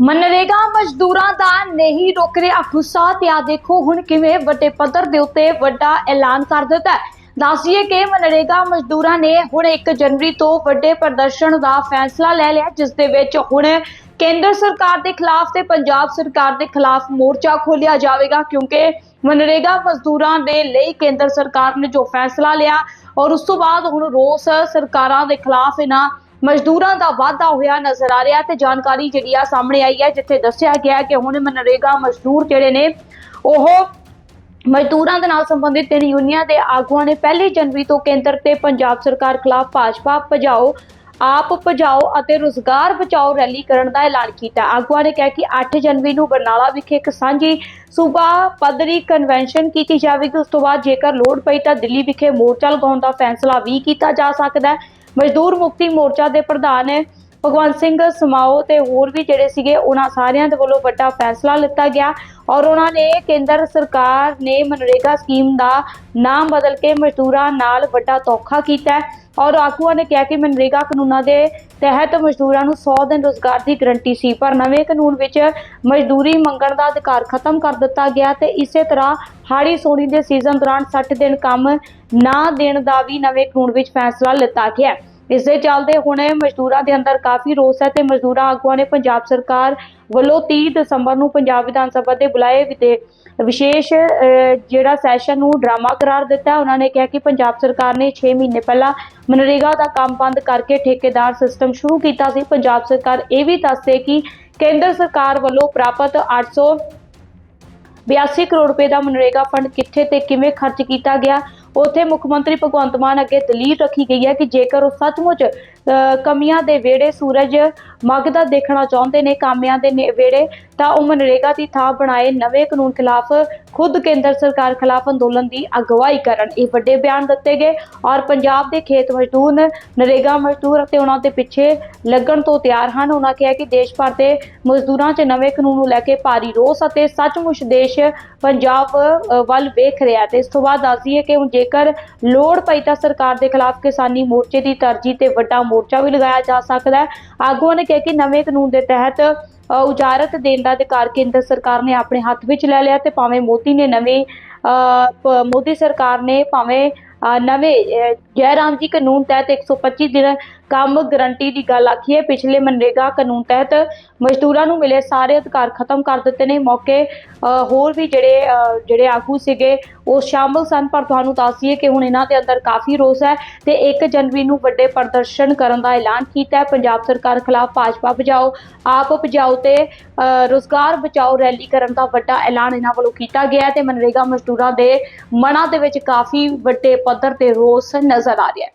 ਮਨਰੇਗਾ ਮਜ਼ਦੂਰਾਂ ਦਾ ਨਹੀਂ ਰੁਕ ਰਿਹਾ ਗੁੱਸਾ ਤੇ ਆ ਦੇਖੋ ਹੁਣ ਕਿਵੇਂ ਵੱਡੇ ਪੱਧਰ ਦੇ ਉੱਤੇ ਵੱਡਾ ਐਲਾਨ ਕਰ ਦਿੱਤਾ ਹੈ। ਕਿ ਮਨਰੇਗਾ ਮਜ਼ਦੂਰਾਂ ਨੇ ਹੁਣ 1 ਜਨਵਰੀ ਤੋਂ ਵੱਡੇ ਪ੍ਰਦਰਸ਼ਨ ਦਾ ਫੈਸਲਾ ਲੈ ਲਿਆ, ਜਿਸ ਦੇ ਵਿੱਚ ਹੁਣ ਕੇਂਦਰ ਸਰਕਾਰ ਦੇ ਖਿਲਾਫ ਤੇ ਪੰਜਾਬ ਸਰਕਾਰ ਦੇ ਖਿਲਾਫ ਮੋਰਚਾ ਖੋਲਿਆ ਜਾਵੇਗਾ, ਕਿਉਂਕਿ ਮਨਰੇਗਾ ਮਜ਼ਦੂਰਾਂ ਦੇ ਲਈ ਕੇਂਦਰ ਸਰਕਾਰ ਨੇ ਜੋ ਫੈਸਲਾ ਲਿਆ ਔਰ ਉਸ ਤੋਂ ਬਾਅਦ ਹੁਣ ਰੋਸ ਸਰਕਾਰਾਂ ਦੇ ਖਿਲਾਫ ਇਹਨਾਂ ਮਜ਼ਦੂਰਾਂ ਦਾ ਵਾਧਾ ਹੋਇਆ ਨਜ਼ਰ ਆ ਰਿਹਾ ਤੇ ਜਾਣਕਾਰੀ ਜਿਹੜੀ ਆ ਸਾਹਮਣੇ ਆਈ ਹੈ, ਜਿੱਥੇ ਦੱਸਿਆ ਗਿਆ ਕਿ ਹੁਣ ਮਨਰੇਗਾ ਮਜ਼ਦੂਰ ਜਿਹੜੇ ਨੇ, ਉਹ ਮਜ਼ਦੂਰਾਂ ਦੇ ਨਾਲ ਸੰਬੰਧਿਤ ਤਿੰਨ ਯੂਨੀਅਨਾਂ ਦੇ ਆਗੂਆਂ ਨੇ ਪਹਿਲੀ ਜਨਵਰੀ ਤੋਂ ਕੇਂਦਰ ਤੇ ਪੰਜਾਬ ਸਰਕਾਰ ਖਿਲਾਫ ਭਾਜਪਾ ਭਜਾਓ, ਆਪ ਭਜਾਓ ਅਤੇ ਰੁਜ਼ਗਾਰ ਬਚਾਓ ਰੈਲੀ ਕਰਨ ਦਾ ਐਲਾਨ ਕੀਤਾ। ਆਗੂਆਂ ਨੇ ਕਿਹਾ ਕਿ 8 ਜਨਵਰੀ ਨੂੰ ਬਰਨਾਲਾ ਵਿਖੇ ਇੱਕ ਸਾਂਝੀ ਸੂਬਾ ਪੱਧਰੀ ਕਨਵੈਨਸ਼ਨ ਕੀਤੀ ਜਾਵੇਗੀ। ਉਸ ਤੋਂ ਬਾਅਦ ਜੇਕਰ ਲੋੜ ਪਈ ਤਾਂ ਦਿੱਲੀ ਵਿਖੇ ਮੋਰਚਾ ਲਗਾਉਣ ਦਾ ਫੈਸਲਾ ਵੀ ਕੀਤਾ ਜਾ ਸਕਦਾ ਹੈ। ਮਜ਼ਦੂਰ ਮੁਕਤੀ ਮੋਰਚਾ ਦੇ ਪ੍ਰਧਾਨ ਭਗਵੰਤ ਸਿੰਘ ਸਮਾਓ ਤੇ ਹੋਰ ਵੀ ਜਿਹੜੇ ਸੀਗੇ, ਉਹਨਾਂ ਸਾਰਿਆਂ ਦੇ ਵੱਲੋਂ ਵੱਡਾ ਫੈਸਲਾ ਲਿੱਤਾ ਗਿਆ ਔਰ ਉਹਨਾਂ ਨੇ ਕੇਂਦਰ ਸਰਕਾਰ ਨੇ ਮਨਰੇਗਾ ਸਕੀਮ ਦਾ ਨਾਮ ਬਦਲ ਕੇ ਮਜ਼ਦੂਰਾਂ ਨਾਲ ਵੱਡਾ ਧੋਖਾ ਕੀਤਾ ਹੈ ਔਰ ਆਗੂਆਂ ਨੇ ਕਿਹਾ ਕਿ ਮਨਰੇਗਾ ਕਾਨੂੰਨਾਂ ਦੇ ਤਹਿਤ ਮਜ਼ਦੂਰਾਂ ਨੂੰ 100 ਦਿਨ ਰੋਜ਼ਗਾਰ ਦੀ ਗਰੰਟੀ ਸੀ, ਪਰ ਨਵੇਂ ਕਾਨੂੰਨ ਵਿੱਚ ਮਜ਼ਦੂਰੀ ਮੰਗਣ ਦਾ ਅਧਿਕਾਰ ਖਤਮ ਕਰ ਦਿੱਤਾ ਗਿਆ ਤੇ ਇਸੇ ਤਰ੍ਹਾਂ ਹਾੜੀ ਸੋਣੀ ਦੇ ਸੀਜ਼ਨ ਦੌਰਾਨ 60 ਦਿਨ ਕੰਮ ਨਾ ਦੇਣ ਦਾ ਵੀ ਨਵੇਂ ਕਾਨੂੰਨ ਵਿੱਚ ਫੈਸਲਾ ਲਿੱਤਾ ਗਿਆ। ਇਸ ਦੇ ਚੱਲਦੇ ਹੁਣ ਮਜ਼ਦੂਰਾਂ ਦੇ ਅੰਦਰ ਕਾਫੀ ਰੋਸ ਹੈ ਤੇ ਮਜ਼ਦੂਰਾਂ ਆਗੂਆਂ ਨੇ ਪੰਜਾਬ ਸਰਕਾਰ ਵੱਲੋਂ 30 ਦਸੰਬਰ ਨੂੰ ਪੰਜਾਬ ਵਿਧਾਨ ਸਭਾ ਦੇ ਬੁਲਾਏ ਵਿਦੇ ਵਿਸ਼ੇਸ਼ ਜਿਹੜਾ ਸੈਸ਼ਨ ਨੂੰ ਡਰਾਮਾ ਕਰਾਰ ਦਿੱਤਾ। ਉਹਨਾਂ ਨੇ ਕਿਹਾ ਕਿ ਪੰਜਾਬ ਸਰਕਾਰ ਨੇ 6 ਮਹੀਨੇ ਪਹਿਲਾਂ ਮਨਰੇਗਾ ਦਾ ਕੰਮ ਬੰਦ ਕਰਕੇ ਠੇਕੇਦਾਰ ਸਿਸਟਮ ਸ਼ੁਰੂ ਕੀਤਾ ਸੀ। ਪੰਜਾਬ ਸਰਕਾਰ ਇਹ ਵੀ ਦੱਸਦੇ ਕਿ ਕੇਂਦਰ ਸਰਕਾਰ ਵੱਲੋਂ ਪ੍ਰਾਪਤ 800 82 ਕਰੋੜ ਰੁਪਏ ਦਾ ਮਨਰੇਗਾ ਫੰਡ ਕਿੱਥੇ ਤੇ ਕਿਵੇਂ ਖਰਚ ਕੀਤਾ ਗਿਆ ਉੱਥੇ ਮੁੱਖ ਮੰਤਰੀ ਭਗਵੰਤ ਮਾਨ ਅੱਗੇ ਦਲੀਲ ਰੱਖੀ ਗਈ ਹੈ ਕਿ ਜੇਕਰ ਉਹ ਸੱਚਮੁੱਚ ਕਮੀਆਂ ਦੇ ਵੇੜੇ ਸੂਰਜ ਮਗਦਾ ਦੇਖਣਾ ਚਾਹੁੰਦੇ ਨੇ, ਕਾਮਿਆਂ ਦੇ ਨੇ- ਤਾਂ ਉਹ ਮਨਰੇਗਾ ਦੀ ਥਾਂ ਬਣਾਏ ਨਵੇਂ ਕਾਨੂੰਨ ਖਿਲਾਫ ਖੁਦ ਕੇਂਦਰ ਸਰਕਾਰ ਖਿਲਾਫ ਅੰਦੋਲਨ ਦੀ ਅਗਵਾਈ ਕਰਨ। ਇਹ ਵੱਡੇ ਬਿਆਨ ਦਿੱਤੇ ਗਏ ਔਰ ਪੰਜਾਬ ਦੇ ਖੇਤ ਮਜ਼ਦੂਰ ਨਰੇਗਾ ਮਜ਼ਦੂਰ ਅਤੇ ਉਹਨਾਂ ਦੇ ਪਿੱਛੇ ਲੱਗਣ ਤੋਂ ਤਿਆਰ ਹਨ। ਉਹਨਾਂ ਕਿਹਾ ਕਿ ਦੇਸ਼ ਭਰ ਦੇ ਮਜ਼ਦੂਰਾਂ 'ਚ ਨਵੇਂ ਕਾਨੂੰਨ ਨੂੰ ਲੈ ਕੇ ਭਾਰੀ ਰੋਸ ਅਤੇ ਸੱਚਮੁੱਚ ਦੇਸ਼ ਪੰਜਾਬ ਵੱਲ ਵੇਖ ਰਿਹਾ ਤੇ ਇਸ ਤੋਂ ਬਾਅਦ ਦੱਸਦੀ ਹੈ ਕਿ ਹੁਣ ਜੇਕਰ ਲੋੜ ਪਈ ਤਾਂ ਸਰਕਾਰ ਦੇ ਖਿਲਾਫ ਕਿਸਾਨੀ ਮੋਰਚੇ ਦੀ ਤਰਜੀਹ ਤੇ ਵੱਡਾ ਮੋਰਚਾ ਵੀ ਲਗਾਇਆ ਜਾ ਸਕਦਾ ਹੈ। ਆਗੂਆਂ ਨੇ ਕਿਹਾ ਕਿ ਨਵੇਂ ਕਾਨੂੰਨ ਦੇ ਤਹਿਤ ਉਜਾਰਤ ਦੇਣ ਦਾ ਅਧਿਕਾਰ ਕੇਂਦਰ ਸਰਕਾਰ ਨੇ ਆਪਣੇ ਹੱਥ ਵਿੱਚ ਲੈ ਲਿਆ ਤੇ ਭਾਵੇਂ ਮੋਦੀ ਨੇ ਨਵੇਂ ਮੋਦੀ ਸਰਕਾਰ ਨੇ ਭਾਵੇਂ ਨਵੇਂ ਅ, ਜੈਰਾਮ ਜੀ ਕਾਨੂੰਨ ਤਹਿਤ 125 ਦਿਨ ਕੰਮ ਗਰੰਟੀ ਦੀ ਗੱਲ ਆਖੀ ਹੈ। ਪਿਛਲੇ ਮਨਰੇਗਾ ਕਾਨੂੰਨ ਤਹਿਤ ਮਜ਼ਦੂਰਾਂ ਨੂੰ ਮਿਲੇ ਸਾਰੇ ਅਧਿਕਾਰ ਖਤਮ ਕਰ ਦਿੱਤੇ ਨੇ। ਮੌਕੇ ਹੋਰ ਵੀ ਜਿਹੜੇ ਜਿਹੜੇ ਆਗੂ ਸੀਗੇ ਉਹ ਸ਼ਾਮਲ ਸਨ ਪਰ ਤੁਹਾਨੂੰ ਦੱਸੀਏ ਕਿ ਹੁਣ ਇਹਨਾਂ ਦੇ ਅੰਦਰ ਕਾਫੀ ਰੋਸ ਹੈ ਤੇ 1 ਜਨਵਰੀ ਨੂੰ ਵੱਡੇ ਪ੍ਰਦਰਸ਼ਨ ਕਰਨ ਦਾ ਐਲਾਨ ਕੀਤਾ ਹੈ। ਪੰਜਾਬ ਸਰਕਾਰ ਖਿਲਾਫ ਭਾਜਪਾ ਭਜਾਓ ਆਪ ਬਚਾਓ ਤੇ ਅ, ਰੁਜ਼ਗਾਰ ਬਚਾਓ ਰੈਲੀ ਕਰਨ ਦਾ ਵੱਡਾ ਐਲਾਨ ਇਹਨਾਂ ਵੱਲੋਂ ਕੀਤਾ ਗਿਆ ਹੈ ਤੇ ਮਨਰੇਗਾ ਮਜ਼ਦੂਰਾਂ ਦੇ ਮਨਾਂ ਦੇ ਵਿੱਚ ਕਾਫੀ ਵੱਡੇ ਪੱਧਰ ਤੇ ਰੋਸ ਨਜ਼ਰ ਆ ਰਿਹਾ ਹੈ।